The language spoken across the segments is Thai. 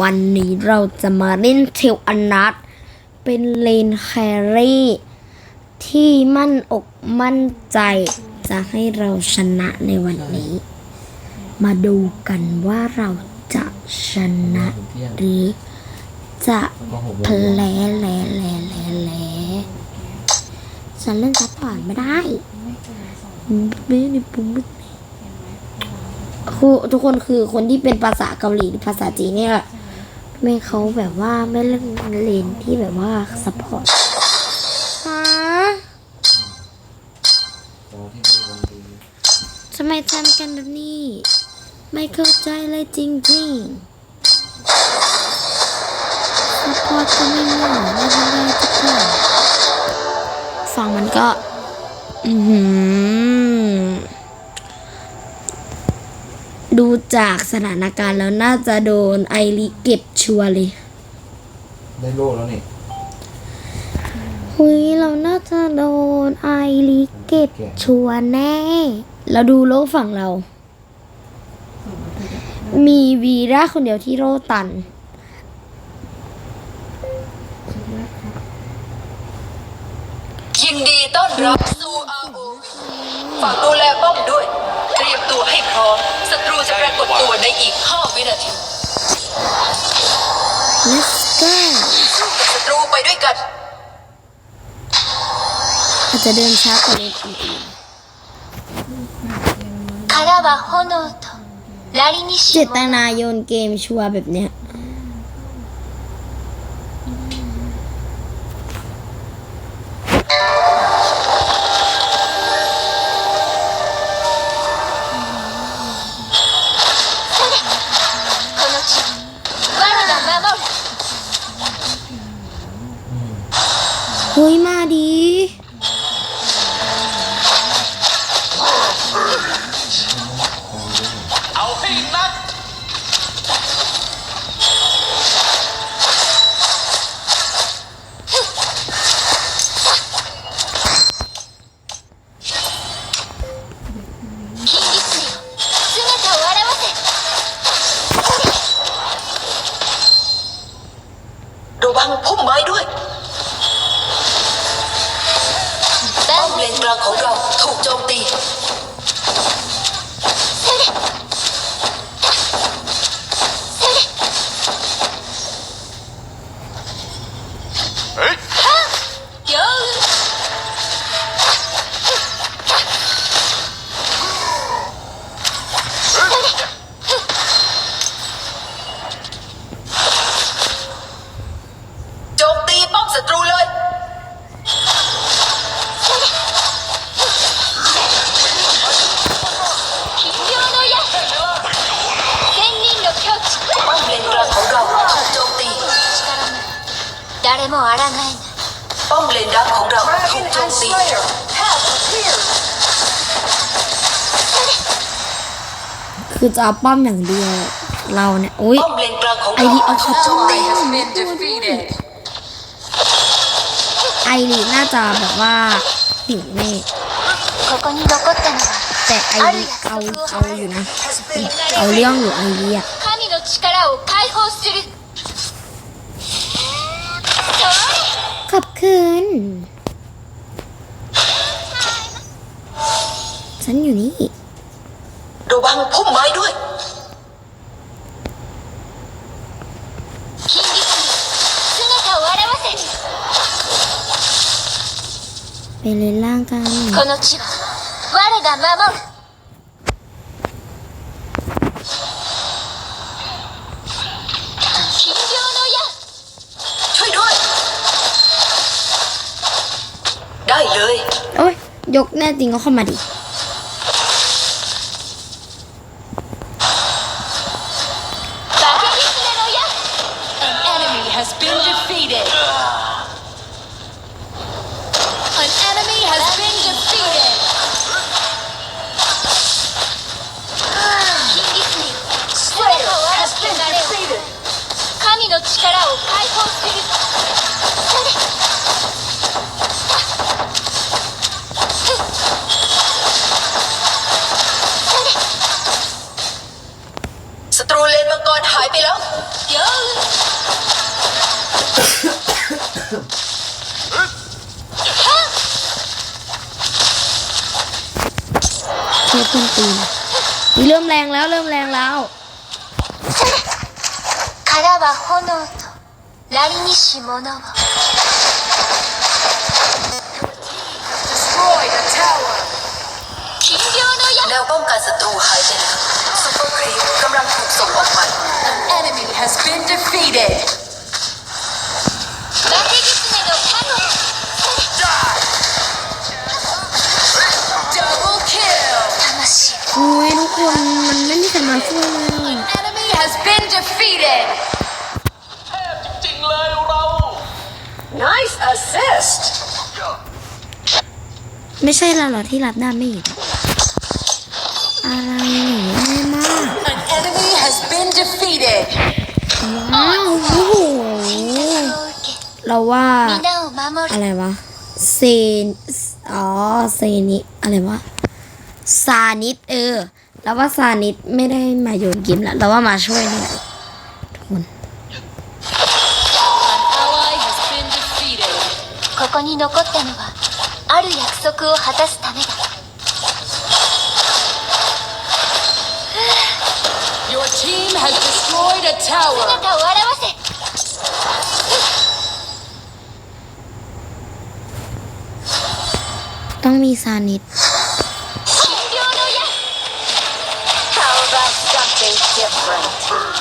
วันนี้เราจะมาเล่นเทลอนัทเป็นเลนแครี่ที่มั่นอกมั่นใจ จะให้เราชนะในวันนี้ มาดูกันว่าเราจะชนะหรือจะแพ้แล้แล้แล้แล้แล้ฉันเล่นซัพพอร์ตไม่ได้ไม่ได้ปุ่มไม่ คือทุกคนคือคนที่เป็นภาษาเกาหลีหรือภาษาจีนเนี่ยไม่เขาแบบว่าไม่เล่นเลนที่แบบว่าซัพพอร์ตฮะทำไมทำกันแบบนี้ ไม่เข้าใจเลยจริงๆซัพพอร์ตก็ไม่เหมาไม่ทำได้ทุกอย่างฟังมันก็ อือหือ ดูจากสถานการณ์แล้วน่าจะโดนไอริเก็บชัวร์เลยได้โล่แล้วนี่หุยเราน่าจะโดนไอริเก็บชัวร์แน่ เราดูโลกฝั่งเรา มีวีร่าคนเดียวที่โลตัน ยินดีต้อนรับสู่ ROV ฝากดูแลป้อมด้วยเต รียมตัวให้พร้อมศัตรูจะปรากฏตัวในอีกห้5วินาที Let's go สู้กับศัตรูไปด้วยกัน อาจจะเดินช้ากว่านี้อีกคาราบาฮโนโตลาลินิชิเจตนาโยนเกมชัวแบบเนี้ย กลางของเราถูกโจมตี คือจะป้อมอย่างเดียวเราเนี่ยอุ้ยไอรีเอาขับจมเลยไอรีน่าจะแบบว่าหิวแน่แต่ไอรีเอาเอาอยู่นะเอาเรื่องอยู่ไอรีอะขับคืน ฉันอยู่นี่ ระวังพุ่มไม้ด้วย 金ギツネ姿を現せ ไปเล่นล่างกัน この地は我が守る金量の矢 ช่วยด้วย ได้เลย โอ้ย ยกแน่จริงก็เข้ามาดิ has been defeated. An enemy has been defeated. Slayer has been defeated. 神の力を解放する。 เพื่อเพื่อนตีนอุ๊ยเริ่มแรงแล้วเริ่มแรงแล้ว 殻は炎とラリニシモノを Destroy the tower 金量の矢 แนวป้องกันศัตรูหายไปแล้วซุปเปอร์ครีปกำลังถูกส่งออกไป An enemy has been defeated been defeated. Nice assist. ไม่ใช่เราหรอที่รับหน้าไม่เห็นอะไรหนี่มาก An enemy has been defeated. ว้าวโเราว่าอะไรวะเซนอ๋อเซนิอะไรวะซานิดเออ แล้วว่าซานิดไม่ได้มาโยนเกมแล้วเราว่ามาช่วยเนี่ยทุกคน Ally has been defeated ここに残ったのはある約束を果たすためだ Your team has destroyed a tower 姿を現せ ต้องมีซานิด stay different.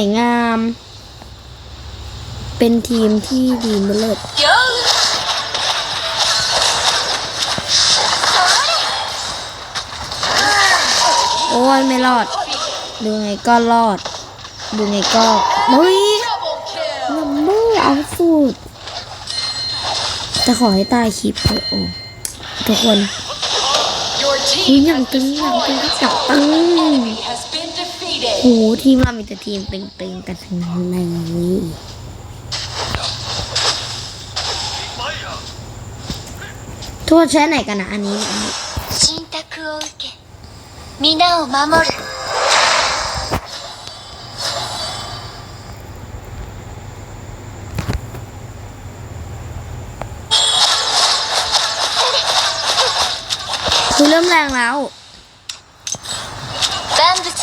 วยงาม เป็นทีมที่ดีเลิศようโอ้ยไม่รอด ดูไงก็รอด ดูไงก็เฮ้ย Double kill ลัมเบอร์เอาสุดจะขอให้ตายคลิปเถอะโอ้ทุกคน Your นี่ team อย่าง has ตึงอย่างตึง destroyed จั a บ tower ตึง Enemy has been defeated โอ้โโอ้ทีมเรามีแต่ทีมเต็งๆกันทั้งนั้นเลยทุ่ษใช้ไหนกันนะอันนี้ชินนาโคือเริ่มแรงแล้ว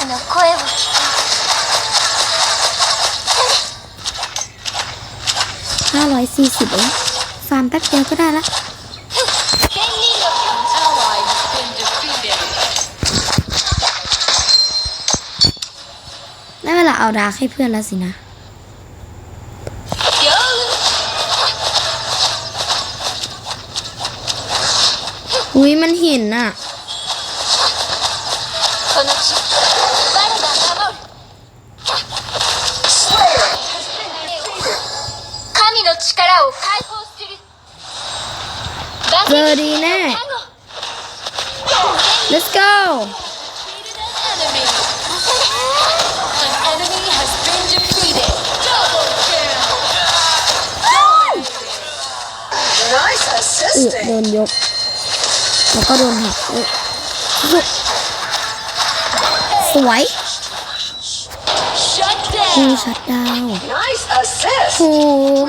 안에 코해봅시 다. $540 เองฟาร์มแป๊บเดียวก็ได้ละ ได้เวลาเอาดาให้เพื่อนแล้วสินะ อุ้ยมันหินน่ะคะ เจอดีแน่加護 let's go enemy An enemy has been defeated Double kill Nice อึ assisting โดนยก แล้วก็โดนหักอุ๊ยสวย Shut คู down ชัดดาว Nice assist โห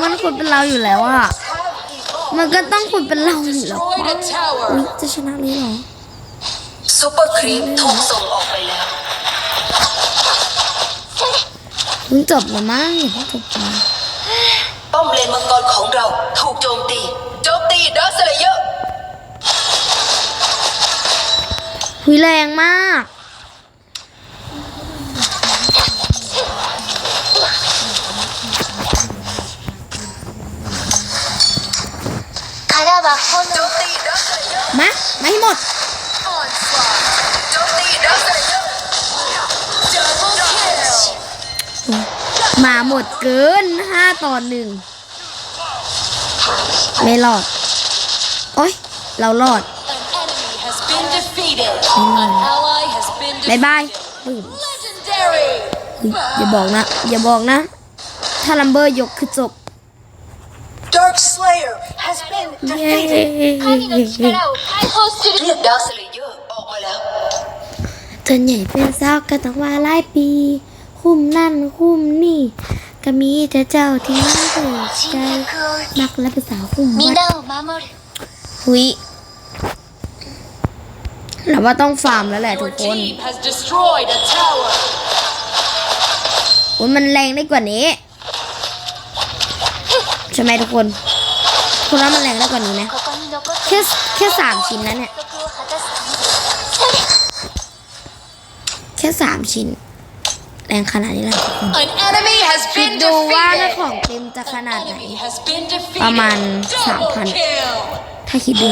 มันขุดเป็นเราอยู่แล้วอะ มันก็ต้องขุดเป็นเราอยู่แล้ว Destroyed a tower อุ๊ยจะชนะนี้เหรอซุปเปอร์ครีปถูกส่งออกไปแล้วเพิ่งจบแล้วมั้งอย่าเพิ่งจบมาป้อมเลนมังกรของเราถูกโจมตี โจมตีดัสเลเยอร์หุยแรงมาก บบโคตรโจมตีมามาให้หมดมาหมดเกินห้าต่อหนึ่งไม่รอด โอ้ย เรารอดบายบายอย่าบอกนะ อย่าบอกนะ ถ้าลัมเบอร์ยกคือจบ Dark Slayer Aspen จะฟินภายในชีวิตเราไพ่โฮสต์เรียกดาวส่วนใหญ่เป็นเศร้าก็ต้องว่าหลายปี คุ้มนั่นคุ้มนี่ ก็มีแต่เจ้าที่มันเกิดใจมักและภาษาคุ้มวัดหุยเราว่าต้องฟาร์มแล้วแหละทุกคนโอ้มันแรงได้กว่านี้ ใช่ไหมทุกคน คุณว่ามันแรงได้กว่านี้ไหมแค่แค่สามชิ้นนะเนี่ย แค่สามชิ้น แรงขนาดนี้เลยคิดดูว่าถ้าของเต็มจะขนาดไหน ประมาณสามพันถ้าคิดดู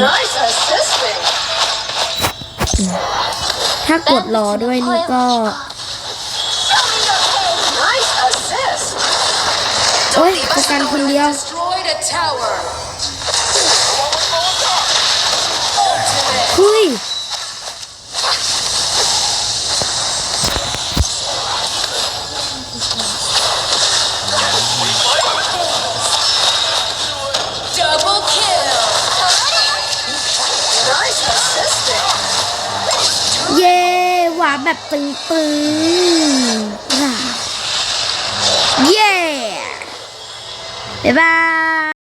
ถ้ากดรอด้วยนี่ก็โอ้ยประกันคนเดียว ฮ้ย Double kill. Nice assisting เย้หวานแบบตึงตึงๆอะเย้ บ๊ายบาย